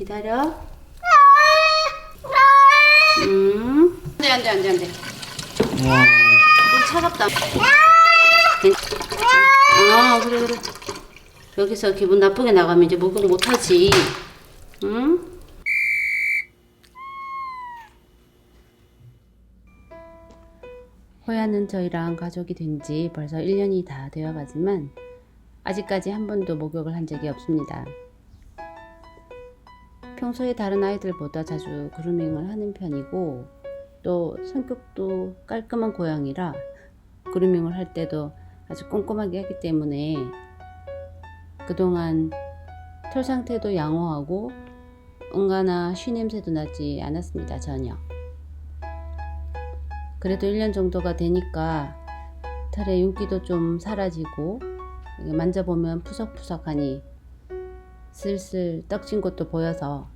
기다려. 음. 안 돼, 안 돼, 안 돼, 안 돼. 좀 차갑다. 괜- 아, 그래, 그래. 여기서 기분 나쁘게 나가면 이제 목욕 못하지. 응? 호야는 저희랑 가족이 된 지 벌써 1년이 다 되어 가지만 아직까지 한 번도 목욕을 한 적이 없습니다. 평소에 다른 아이들보다 자주 그루밍을 하는 편이고 또 성격도 깔끔한 고양이라 그루밍을 할 때도 아주 꼼꼼하게 하기 때문에 그동안 털 상태도 양호하고 응가나 쉬 냄새도 나지 않았습니다 전혀. 그래도 1년 정도가 되니까 털의 윤기도 좀 사라지고 만져보면 푸석푸석하니 슬슬 떡진 것도 보여서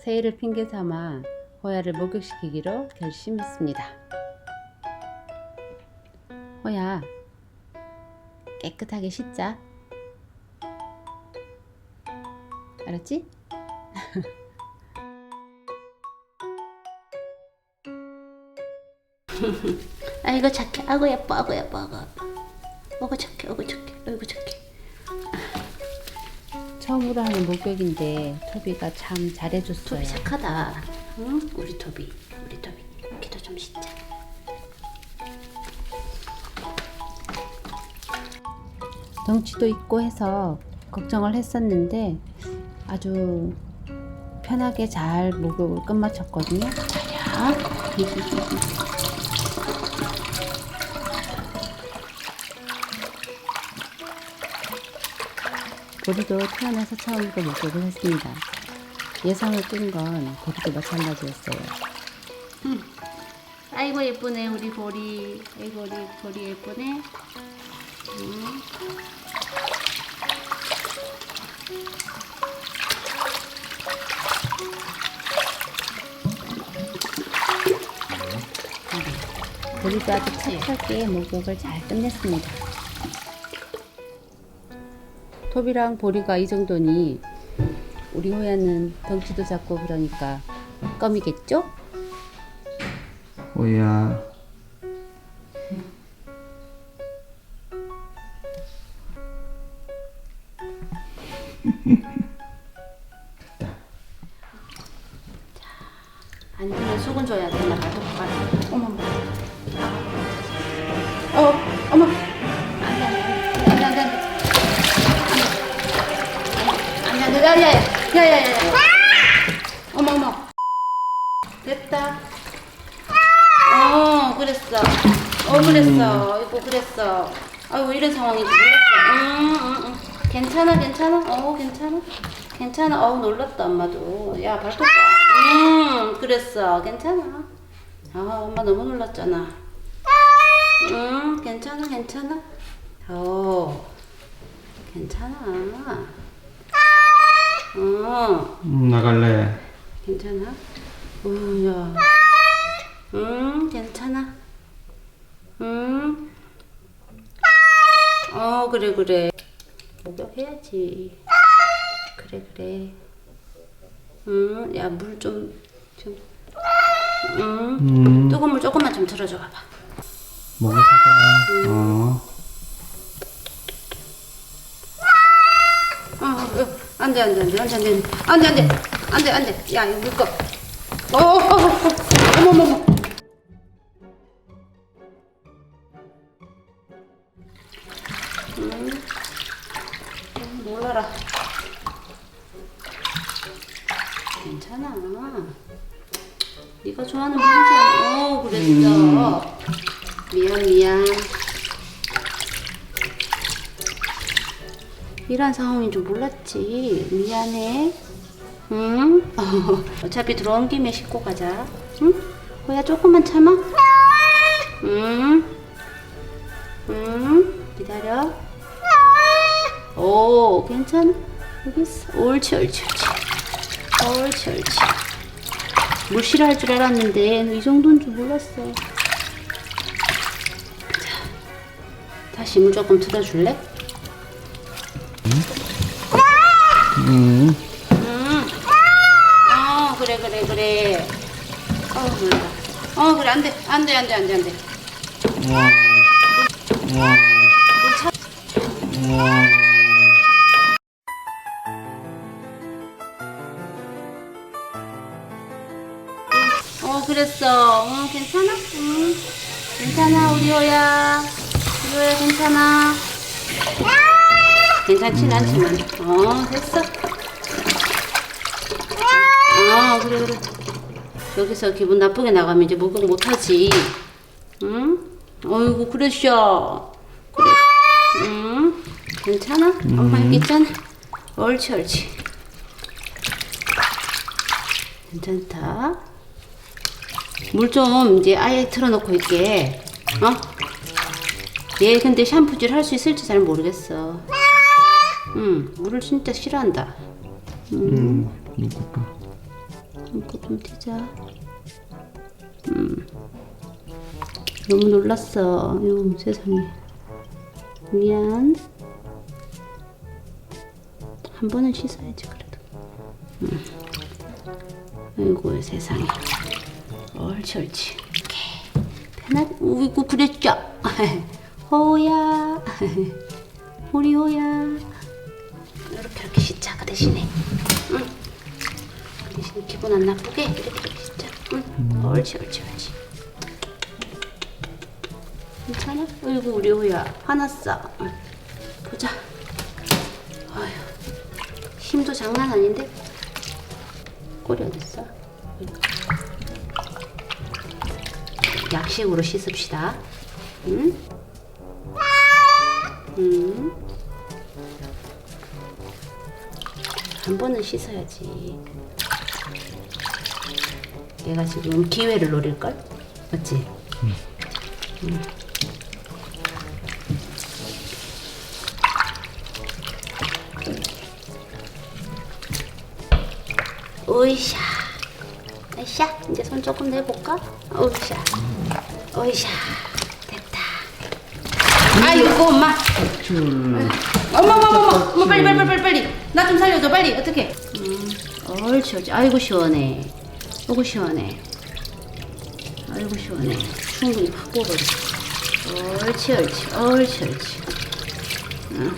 새해를 핑계 삼아 호야를 목욕시키기로 결심했습니다. 호야, 깨끗하게 씻자. 알았지? 아이고 착해. 아이고 예뻐. 아이고 예뻐. 아이고 예뻐. 아이고 착해. 아이고 착해. 아이고 착해 처음으로 하는 목욕인데 토비가 참 잘해줬어요. 토비 착하다. 응? 우리 토비 우리 토비. 기도 좀 씻자. 덩치도 있고 해서 걱정을 했었는데 아주 편하게 잘 목욕을 끝마쳤거든요. 자랴 보리도 태어나서 처음으로 목욕을 했습니다. 예상을 뜬건 보리도 마찬가지였어요. 아이고 예쁘네 우리 보리. 아이고 우리 보리 예쁘네. 음. 보리도 아주 착하게 목욕을 잘 끝냈습니다. 토비랑 보리가 이 정도니 우리 호야는 덩치도 작고 그러니까 껌이겠죠? 호야 야, 야, 야, 야, 야. 어머, 어머. 됐다. 어, 그랬어. 어, 그랬어. 이거 그랬어. 아이고, 이런 상황인지 몰랐어. 음, 음, 음. 괜찮아, 괜찮아. 어, 괜찮아. 괜찮아. 어우, 놀랐다, 엄마도. 야, 발톱 봐. 음, 그랬어. 괜찮아. 아, 엄마 너무 놀랐잖아. 음, 괜찮아, 괜찮아. 어, 괜찮아. 어, 음, 나갈래 괜찮아? 어, 야. 음, 괜찮아. 음. 어, 그래, 그래. 목욕해야지. 그래, 그래. 음, 야, 물 좀, 좀. 음, 음 뜨거운 물 조금만 좀 틀어줘 봐봐. 먹어보자 어 어, 어, 안 돼, 안 돼, 안 돼, 안 돼, 안 돼, 안 돼, 안 돼, 안 돼, 안 돼. 야, 이거 물 꺼. 어, 어, 어, 어, 어머, 어머, 어머. 음, 음, 놀라라. 괜찮아. 네가 좋아하는 물이잖아. 어, 그랬어. 미안, 미안. 이런 상황인 줄 몰랐지. 미안해. 응? 어차피 들어온 김에 씻고 가자. 응? 호야 조금만 참아. 응? 응? 기다려. 오, 괜찮아. 있어. 옳지, 옳지, 옳지. 옳지, 옳지. 물 싫어할 줄 알았는데 너이 정도인 줄 몰랐어. 자, 다시 물 조금 틀어줄래? 음 음, 그래. 어, 놀라. 어, 그래, 안 돼. 안 돼, 안 돼, 안 돼, 안 돼. 어, 그랬어. 응, 괜찮아? 응. 괜찮아, 우리 호야. 우리 호야, 괜찮아. 괜찮진 않지만. 어, 됐어. 어, 그래, 그래. 여기서 기분 나쁘게 나가면 이제 목욕 못하지. 응? 어이구, 그랬어. 그래. 응? 괜찮아? 엄마 여기 있잖아. 옳지, 옳지. 괜찮다. 물 좀 이제 아예 틀어놓고 있게. 어? 얘 근데 샴푸질 할 수 있을지 잘 모르겠어. 응, 물을 진짜 싫어한다. 음, 이거까. 이거 좀 튀자. 음. 너무 놀랐어. 요 세상에. 미안. 한 번은 씻어야지 그래도. 음. 아이고 세상에. 옳지 옳지. 오케이. 편하게. 우이고 그랬죠. 호야. 우리 호야. 이렇게 이렇게 씻자 그 대신에. 응. 그 대신 기분 안 나쁘게 이렇게 이렇게 진짜 응 옳지 옳지 옳지 괜찮아? 어이구 우리 호야 화났어 응. 보자 어휴 힘도 장난 아닌데 꼬리 어딨어? 응. 약식으로 씻읍시다 응? 응? 한 번은 씻어야지. 얘가 지금 기회를 노릴걸? 맞지? 응. 오이샤. 오이샤. 이제 손 조금 내볼까? 오이샤. 오이샤. 됐다. 아이고, 엄마. 어머 어머 어머 어머 빨리 빨리 빨리 빨리 나 좀 살려줘 빨리. 어떻게 음 옳지 옳지 아이고 시원해. 아이고 시원해. 아이고 시원해. 충분히 확 부어버려 옳지 옳지 옳지 옳지 응.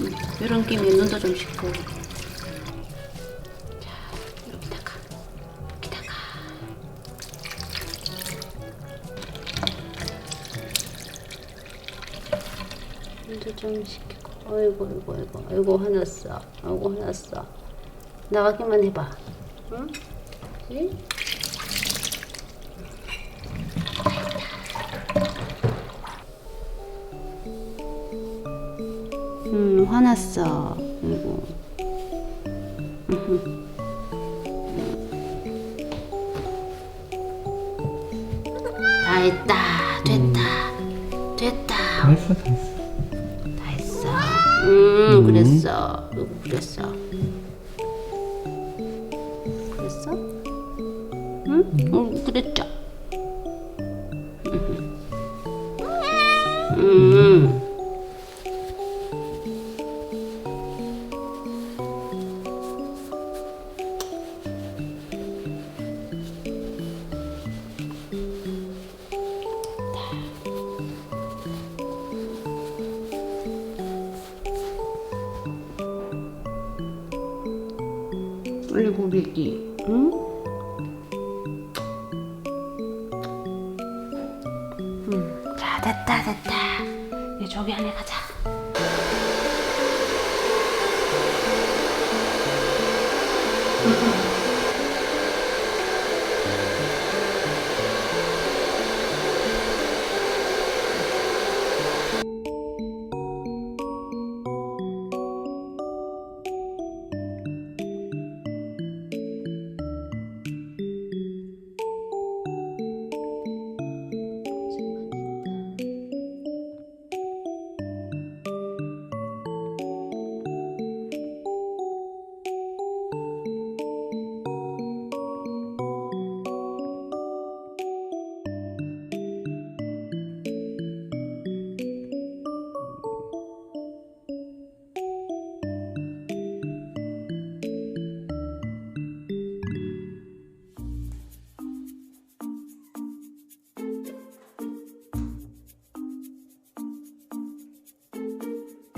응. 이런 김에 눈도 좀 씻고. 자 여기다가. 여기다가. 눈도 좀 씻기고 아이고 아이고 아이고 아이고 화났어. 아이고 화났어. 나가기만 해봐. 응? 그치? 음 화났어. 아이고. 다 했다. 됐다. 됐다. 음, 그랬어. 그랬어. 그랬어? 응? 응, 그랬죠. 음. 119 빌기 응? 음. 자 됐다 됐다 이제 저기 안에 가자 음, 음.